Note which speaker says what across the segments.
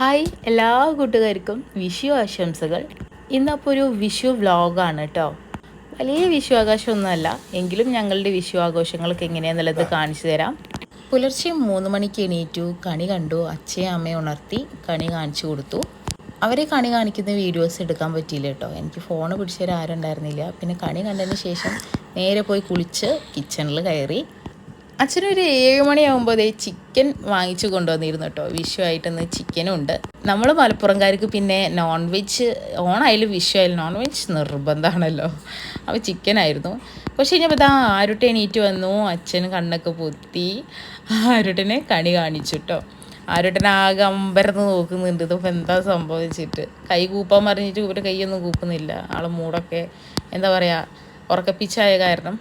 Speaker 1: Hi എല്ലാ കൂട്ടുകാർക്കും വിഷു ആശംസകൾ. ഇന്നപ്പോൾ ഒരു വിഷു വ്ലോഗാണ് കേട്ടോ വലിയ വിഷു ആഘോഷമൊന്നുമല്ല എങ്കിലും ഞങ്ങളുടെ വിഷു ആഘോഷങ്ങളൊക്കെ എങ്ങനെയാണെന്നുള്ളത് കാണിച്ചു തരാം. പുലർച്ചെ മൂന്ന് മണിക്ക് എണീറ്റു കണി കണ്ടു അച്ഛയും അമ്മയും ഉണർത്തി കണി കാണിച്ചു കൊടുത്തു. അവരെ കണി കാണിക്കുന്ന വീഡിയോസ് എടുക്കാൻ പറ്റിയില്ല കേട്ടോ എനിക്ക് ഫോൺ പിടിച്ചവരാരുണ്ടായിരുന്നില്ല പിന്നെ കണി കണ്ടതിന് ശേഷം നേരെ പോയി കുളിച്ച് കിച്ചണിൽ കയറി. അച്ഛനൊരു ഏഴ് മണിയാകുമ്പോൾ അതേ ചിക്കൻ വാങ്ങിച്ചു കൊണ്ടുവന്നിരുന്നു കേട്ടോ വിഷു ആയിട്ടൊന്ന് ചിക്കനും ഉണ്ട്. നമ്മൾ മലപ്പുറംകാർക്ക് പിന്നെ നോൺ വെജ് ഓണായാലും വിഷു ആയാലും നോൺ വെജ് നിർബന്ധമാണല്ലോ അപ്പോൾ ചിക്കനായിരുന്നു പക്ഷേ കഴിഞ്ഞപ്പോൾ ഇതാ ആരുട്ടെ എണീറ്റ് വന്നു. അച്ഛൻ കണ്ണൊക്കെ പൊത്തി. ആരുട്ടനെ കണി കാണിച്ചു കേട്ടോ ആരുട്ടനാകെ അമ്പരന്ന് നോക്കുന്നുണ്ട്. ഇതിപ്പോൾ എന്താ സംഭവിച്ചിട്ട്? കൈ കൂപ്പാൻ പറഞ്ഞിട്ട് ഇവരുടെ കൈയൊന്നും കൂപ്പുന്നില്ല. ആളെ മൂടൊക്കെ എന്താ പറയുക ഉറക്കപ്പിച്ചായ കാരണം.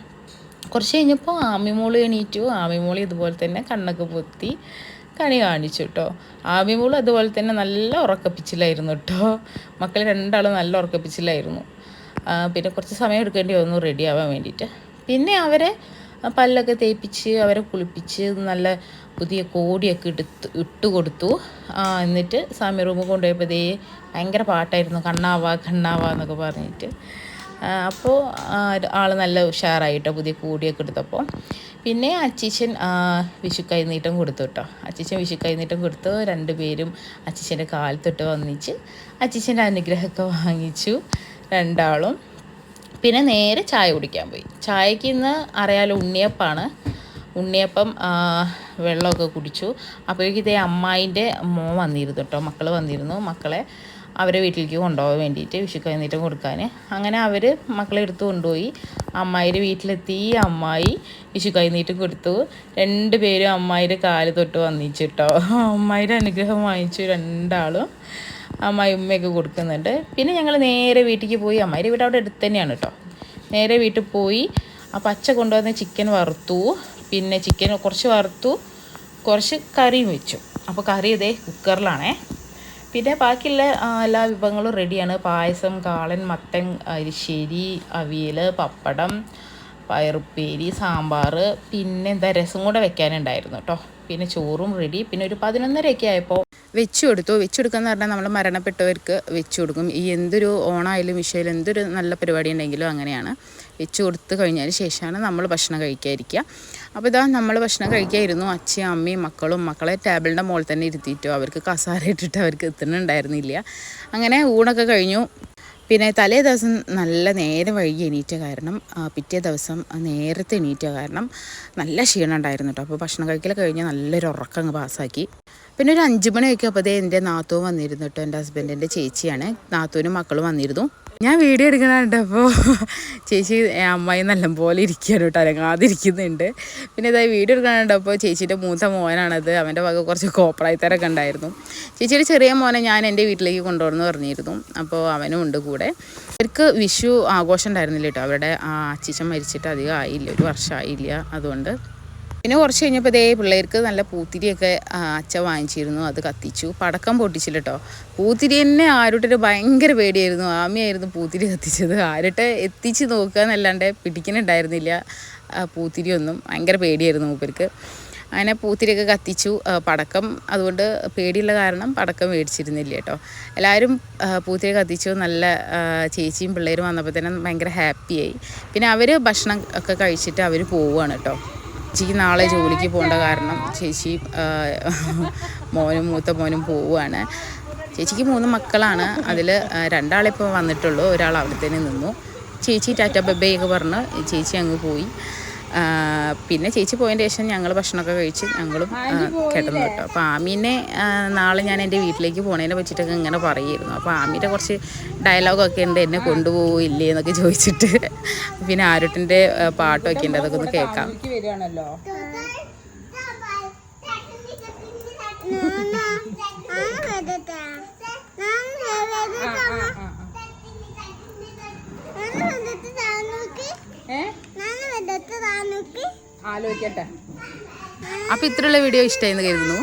Speaker 1: കുറച്ച് കഴിഞ്ഞപ്പോൾ ആമിമോൾ എണീറ്റു. ആമിമോൾ ഇതുപോലെ തന്നെ കണ്ണൊക്കെ പൊത്തി കണി കാണിച്ചു കേട്ടോ ആമിമോൾ അതുപോലെ തന്നെ നല്ല ഉറക്കപ്പിച്ചിലായിരുന്നു കേട്ടോ മക്കൾ രണ്ടാളും നല്ല ഉറക്കപ്പിച്ചിലായിരുന്നു. പിന്നെ കുറച്ച് സമയം എടുക്കേണ്ടി വന്നു റെഡി ആവാൻ വേണ്ടിയിട്ട് പിന്നെ അവരെ പല്ലൊക്കെ തേപ്പിച്ച് അവരെ കുളിപ്പിച്ച് നല്ല പുതിയ കോടിയൊക്കെ എടുത്ത് ഇട്ട് കൊടുത്തു. എന്നിട്ട് സാമി റൂമിൽ കൊണ്ടുപോയപ്പോൾ ഭയങ്കര പാട്ടായിരുന്നു. കണ്ണാവാ കണ്ണാവാ എന്നൊക്കെ പറഞ്ഞിട്ട്. അപ്പോൾ ആൾ നല്ല ഉഷാറായിട്ടോ പുതിയ കൂടിയൊക്കെ എടുത്തപ്പോൾ പിന്നെ അച്ചീച്ചൻ വിഷു കൈനീട്ടം കൊടുത്തു കേട്ടോ. അച്ചീച്ചൻ വിഷു കൈനീട്ടം കൊടുത്തു. രണ്ടുപേരും അച്ചീച്ചന്റെ കാലത്തൊട്ട് വന്നിച്ച് അച്ചീച്ചന്റെ അനുഗ്രഹമൊക്കെ വാങ്ങിച്ചു രണ്ടാളും. പിന്നെ നേരെ ചായ കുടിക്കാൻ പോയി. ചായക്ക് ഇന്ന് അറിയാലോ ഉണ്ണിയപ്പാണ്. ഉണ്ണിയപ്പം വെള്ളമൊക്കെ കുടിച്ചു. അപ്പോഴേക്കും ഇതേ അമ്മായിന്റെ മോൻ വന്നിരുന്നു കേട്ടോ. മക്കൾ വന്നിരുന്നു. മക്കളെ അവരെ വീട്ടിലേക്ക് കൊണ്ടുപോകാൻ വേണ്ടിയിട്ട് വിഷു കൈനീട്ടം കൊടുക്കാൻ. അങ്ങനെ അവർ മക്കളെ എടുത്ത് കൊണ്ടുപോയി. അമ്മായിയുടെ വീട്ടിലെത്തി. അമ്മായി വിഷു കൈനീട്ടം കൊടുത്തു. രണ്ട് പേരും അമ്മായിയുടെ കാൽ തൊട്ട് വന്നിച്ചിട്ടോ അമ്മായിയുടെ അനുഗ്രഹം വാങ്ങിച്ചു രണ്ടാളും അമ്മായി ഉമ്മയൊക്കെ കൊടുക്കുന്നുണ്ട്. പിന്നെ ഞങ്ങൾ നേരെ വീട്ടിലേക്ക് പോയി. അമ്മായിയുടെ വീട് അവിടെ അടുത്ത് തന്നെയാണ് കേട്ടോ. നേരെ വീട്ടിൽ പോയി. ആ പച്ച കൊണ്ടുവന്ന ചിക്കൻ വറുത്തു. പിന്നെ ചിക്കൻ കുറച്ച് വറുത്തു കുറച്ച് കറിയും വെച്ചു. അപ്പോൾ കറി ഇതേ കുക്കറിലാണേ പിന്നെ ബാക്കിയുള്ള എല്ലാ വിഭവങ്ങളും റെഡിയാണ് പായസം കാളൻ മത്തൻ അരിശ്ശേരി അവിയൽ പപ്പടം പയറുപ്പേരി സാമ്പാർ. പിന്നെ എന്താ രസം കൂടെ വെക്കാനുണ്ടായിരുന്നു കേട്ടോ പിന്നെ ചോറും റെഡി പിന്നെ ഒരു പതിനൊന്നരയൊക്കെ ആയപ്പോൾ വെച്ചു കൊടുത്തു വെച്ചു കൊടുക്കുക എന്ന് പറഞ്ഞാൽ നമ്മൾ മരണപ്പെട്ടവർക്ക് വെച്ചു കൊടുക്കും ഈ എന്തൊരു ഓണായാലും വിഷയമായാലും എന്തൊരു നല്ല പരിപാടി ഉണ്ടെങ്കിലും അങ്ങനെയാണ്. വെച്ചു കൊടുത്ത് കഴിഞ്ഞതിന് ശേഷമാണ് നമ്മൾ ഭക്ഷണം കഴിക്കാതിരിക്കുക. അപ്പോൾ ഇതാ നമ്മൾ ഭക്ഷണം കഴിക്കായിരുന്നു. അച്ഛയും അമ്മയും മക്കളും മക്കളെ ടേബിളിന്റെ മുകളിൽ തന്നെ ഇരുത്തിയിട്ടോ. അവർക്ക് കസാര ഇട്ടിട്ട് അവർക്ക് എത്തുന്നുണ്ടായിരുന്നില്ല. അങ്ങനെ ഊണൊക്കെ കഴിഞ്ഞു. പിന്നെ തലേ ദിവസം നല്ല നേരെ വൈകി എണീറ്റ കാരണം പിറ്റേ ദിവസം നേരത്തെ എണീറ്റ കാരണം നല്ല ക്ഷീണം ഉണ്ടായിരുന്നു കേട്ടോ അപ്പോൾ ഭക്ഷണം കഴിക്കൽ കഴിഞ്ഞ് നല്ലൊരു ഉറക്കം അങ്ങ് പാസ്സാക്കി. പിന്നെ ഒരു അഞ്ച് മണിയൊക്കെ അപ്പോൾ എന്റെ നാത്തൂൻ വന്നിരുന്നു കേട്ടോ എന്റെ ഹസ്ബൻഡിന്റെ ചേച്ചിയാണ്. നാത്തൂനും മക്കളും വന്നിരുന്നു. ഞാൻ വീഡിയോ എടുക്കണുണ്ട് അപ്പോൾ ചേച്ചി അമ്മായി നല്ലപോലെ ഇരിക്കുകയാണ് കേട്ടോ. അരങ്ങാതിരിക്കുന്നുണ്ട് പിന്നെ ഇതായി വീഡിയോ എടുക്കണുണ്ട് അപ്പോൾ ചേച്ചിയുടെ മൂത്ത മോനാണത്. അവന്റെ വക കുറച്ച് കോപ്പറായിത്തരൊക്കെ ഉണ്ടായിരുന്നു. ചേച്ചിയുടെ ചെറിയ മോനെ ഞാൻ എന്റെ വീട്ടിലേക്ക് കൊണ്ടുവന്ന് പറഞ്ഞിരുന്നു. അപ്പോൾ അവനും ഉണ്ട് കൂടെ. അവർക്ക് വിഷു ആഘോഷം ഉണ്ടായിരുന്നില്ല കേട്ടോ. അവരുടെ അച്ചിച്ചൻ മരിച്ചിട്ട് അധികം ആയില്ല. ഒരു വർഷമായില്ല അതുകൊണ്ട്. പിന്നെ കുറച്ച് കഴിഞ്ഞപ്പോൾ ഇതേ പിള്ളേർക്ക് നല്ല പൂത്തിരിയൊക്കെ അച്ഛ വാങ്ങിച്ചിരുന്നു അത് കത്തിച്ചു. പടക്കം പൊട്ടിച്ചില്ല കേട്ടോ പൂത്തിരി തന്നെ ആരുട്ടൊരു ഭയങ്കര പേടിയായിരുന്നു. ആമിയായിരുന്നു പൂത്തിരി കത്തിച്ചത്. ആരുടെ എത്തിച്ച് നോക്കുക എന്നല്ലാണ്ട് പിടിക്കുന്നുണ്ടായിരുന്നില്ല പൂത്തിരി ഒന്നും ഭയങ്കര പേടിയായിരുന്നു മൂപ്പർക്ക്. അങ്ങനെ പൂത്തിരിയൊക്കെ കത്തിച്ചു. പടക്കം അതുകൊണ്ട് പേടിയുള്ള കാരണം പടക്കം മേടിച്ചിരുന്നില്ല കേട്ടോ എല്ലാവരും പൂത്തിരി കത്തിച്ചു. നല്ല ചേച്ചിയും പിള്ളേരും വന്നപ്പോൾ തന്നെ ഭയങ്കര ഹാപ്പിയായി. പിന്നെ അവർ ഭക്ഷണം ഒക്കെ കഴിച്ചിട്ട് അവർ പോവുകയാണ് കേട്ടോ ചേച്ചിക്ക് നാളെ ജോലിക്ക് പോകേണ്ട കാരണം ചേച്ചി മോനും മൂത്ത മോനും പോവുകയാണ്. ചേച്ചിക്ക് മൂന്ന് മക്കളാണ്. അതിൽ രണ്ടാളിപ്പോൾ വന്നിട്ടുള്ളൂ. ഒരാൾ അവിടെ തന്നെ നിന്നു. ചേച്ചി ടാറ്റ ബബ്ബയൊക്കെ പറഞ്ഞ് ചേച്ചി അങ്ങ് പോയി. പിന്നെ ചേച്ചി പോയതിന് ശേഷം ഞങ്ങൾ ഭക്ഷണമൊക്കെ കഴിച്ച് ഞങ്ങളും കിടന്നു കേട്ടോ. അപ്പോൾ ആമീനെ നാളെ ഞാൻ എന്റെ വീട്ടിലേക്ക് പോണതിനെ വെച്ചിട്ടൊക്കെ ഇങ്ങനെ പറയുമായിരുന്നു അപ്പോൾ ആമീന്റെ കുറച്ച് ഡയലോഗൊക്കെ ഉണ്ട് എന്നെ കൊണ്ടുപോകില്ലേ എന്നൊക്കെ ചോദിച്ചിട്ട്. പിന്നെ ആരുട്ടിന്റെ പാട്ടൊക്കെ ഉണ്ട് അതൊക്കെ ഒന്ന് കേൾക്കാം.
Speaker 2: ആലോചിക്കട്ടെ.
Speaker 1: അപ്പൊ ഇത്രയുള്ള വീഡിയോ ഇഷ്ടമായി എന്ന് കരുതുന്നു.